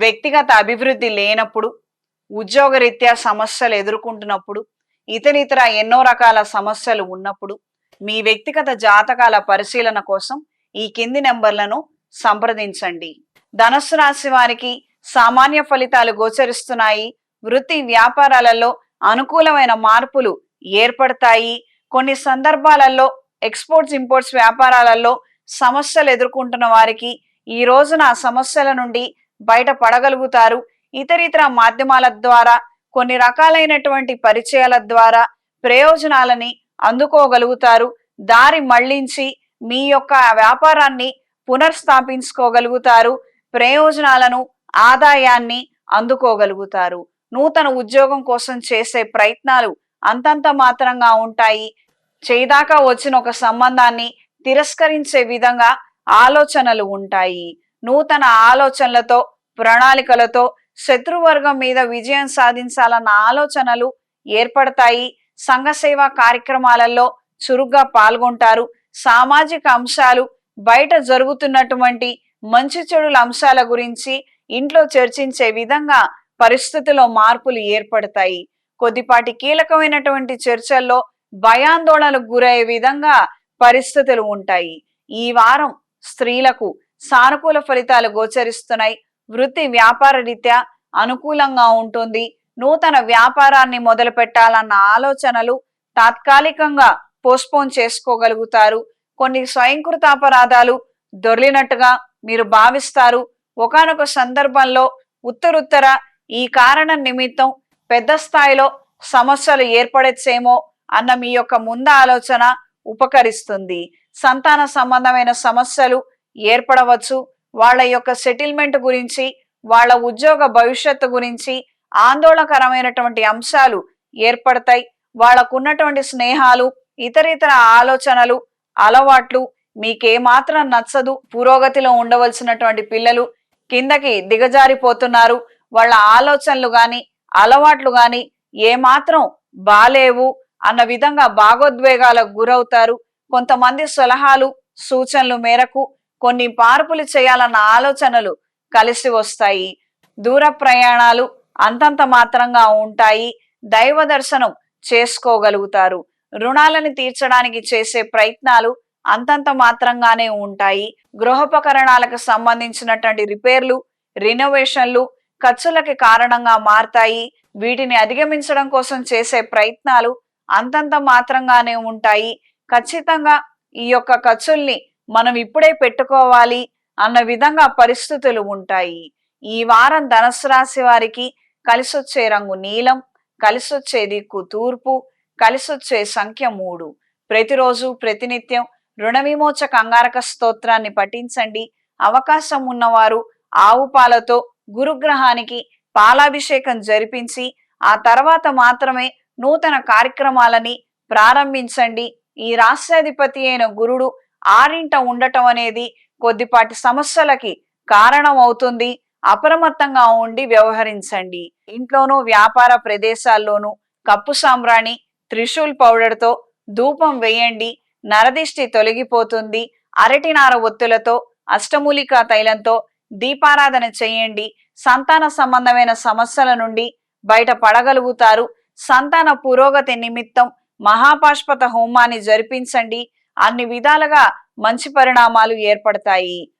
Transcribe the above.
వ్యక్తిగత అభివృద్ధి లేనప్పుడు ఉద్యోగరీత్యా సమస్యలు ఎదుర్కొంటున్నప్పుడు ఇతరితర ఎన్నో రకాల సమస్యలు ఉన్నప్పుడు మీ వ్యక్తిగత జాతకాల పరిశీలన కోసం ఈ కింది నెంబర్లను సంప్రదించండి. ధనస్సు రాశి వారికి సామాన్య ఫలితాలు గోచరిస్తున్నాయి. వృత్తి వ్యాపారాలలో అనుకూలమైన మార్పులు ఏర్పడతాయి. కొన్ని సందర్భాలలో ఎక్స్పోర్ట్స్ ఇంపోర్ట్స్ వ్యాపారాలలో సమస్యలు ఎదుర్కొంటున్న వారికి ఈ రోజున ఆ సమస్యల నుండి బయట పడగలుగుతారు. ఇతరితర మాధ్యమాల ద్వారా కొన్ని రకాలైనటువంటి పరిచయాల ద్వారా ప్రయోజనాలని అందుకోగలుగుతారు. దారి మళ్ళించి మీ యొక్క వ్యాపారాన్ని పునర్స్థాపించుకోగలుగుతారు. ప్రయోజనాలను ఆదాయాన్ని అందుకోగలుగుతారు. నూతన ఉద్యోగం కోసం చేసే ప్రయత్నాలు అంతంత మాత్రంగా ఉంటాయి. చేదాకా వచ్చిన ఒక సంబంధాన్ని తిరస్కరించే విధంగా ఆలోచనలు ఉంటాయి. నూతన ఆలోచనలతో ప్రణాళికలతో శత్రువర్గం మీద విజయం సాధించాలన్న ఆలోచనలు ఏర్పడతాయి. సంఘ సేవా కార్యక్రమాలలో చురుగ్గా పాల్గొంటారు. సామాజిక అంశాలు బయట జరుగుతున్నటువంటి మంచి చెడుల అంశాల గురించి ఇంట్లో చర్చించే విధంగా పరిస్థితిలో మార్పులు ఏర్పడతాయి. కొద్దిపాటి కీలకమైనటువంటి చర్చల్లో భయాందోళనలకు గురయ్యే విధంగా పరిస్థితులు ఉంటాయి. ఈ వారం స్త్రీలకు సానుకూల ఫలితాలు గోచరిస్తున్నాయి. వృత్తి వ్యాపార రీత్యా అనుకూలంగా ఉంటుంది. నూతన వ్యాపారాన్ని మొదలు పెట్టాలన్న ఆలోచనలు తాత్కాలికంగా పోస్ట్పోన్ చేసుకోగలుగుతారు. కొన్ని స్వయంకృత అపరాధాలు దొర్లినట్టుగా మీరు భావిస్తారు. ఒకానొక సందర్భంలో ఉత్తరుత్తర ఈ కారణం నిమిత్తం పెద్ద స్థాయిలో సమస్యలు ఏర్పడచ్చేమో అన్న మీ యొక్క ముంద ఆలోచన ఉపకరిస్తుంది. సంతాన సంబంధమైన సమస్యలు ఏర్పడవచ్చు. వాళ్ళ యొక్క సెటిల్మెంట్ గురించి వాళ్ళ ఉద్యోగ భవిష్యత్తు గురించి ఆందోళనకరమైనటువంటి అంశాలు ఏర్పడతాయి. వాళ్ళకున్నటువంటి స్నేహాలు ఇతరితర ఆలోచనలు అలవాట్లు మీకేమాత్రం నచ్చదు. పురోగతిలో ఉండవలసినటువంటి పిల్లలు కిందకి దిగజారిపోతున్నారు. వాళ్ళ ఆలోచనలు గాని అలవాట్లు గాని ఏమాత్రం బాలేవు అన్న విధంగా భాగోద్వేగాలకు గురవుతారు. కొంతమంది సలహాలు సూచనలు మేరకు కొన్ని మార్పులు చేయాలన్న ఆలోచనలు కలిసి వస్తాయి. దూర ప్రయాణాలు అంతంత మాత్రంగా ఉంటాయి. దైవ దర్శనం చేసుకోగలుగుతారు. రుణాలను తీర్చడానికి చేసే ప్రయత్నాలు అంతంత మాత్రంగానే ఉంటాయి. గృహోపకరణాలకు సంబంధించినటువంటి రిపేర్లు రినోవేషన్లు ఖర్చులకి కారణంగా మారతాయి. వీటిని అధిగమించడం కోసం చేసే ప్రయత్నాలు అంతంత మాత్రంగానే ఉంటాయి. ఖచ్చితంగా ఈ యొక్క ఖర్చుల్ని మనం ఇప్పుడే పెట్టుకోవాలి అన్న విధంగా పరిస్థితులు ఉంటాయి. ఈ వారం ధనుసు రాశి వారికి కలిసొచ్చే రంగు నీలం కలిసొచ్చే దిక్కు తూర్పు కలిసొచ్చే సంఖ్య మూడు. ప్రతిరోజు ప్రతినిత్యం రుణ విమోచ అంగారక స్తోత్రాన్ని పఠించండి. అవకాశం ఉన్నవారు ఆవు పాలతో గురుగ్రహానికి పాలాభిషేకం జరిపించి ఆ తర్వాత మాత్రమే నూతన కార్యక్రమాలని ప్రారంభించండి. ఈ రాష్ట్రాధిపతి అయిన గురుడు ఆరింట ఉండటం అనేది కొద్దిపాటి సమస్యలకి కారణం అవుతుంది అప్రమత్తంగా ఉండి వ్యవహరించండి. ఇంట్లోనూ వ్యాపార ప్రదేశాల్లోనూ కప్పు సాంబ్రాణి త్రిశూల్ పౌడర్తో ధూపం వేయండి. నరదిష్టి తొలగిపోతుంది. అరటినార ఒత్తులతో అష్టమూలికా తైలంతో దీపారాధన చేయండి. సంతాన సంబంధమైన సమస్యల నుండి బయట పడగలుగుతారు. సంతాన పురోగతి నిమిత్తం మహాపాష్పత హోమాన్ని జరిపించండి. అన్ని విధాలుగా మంచి పరిణామాలు ఏర్పడతాయి.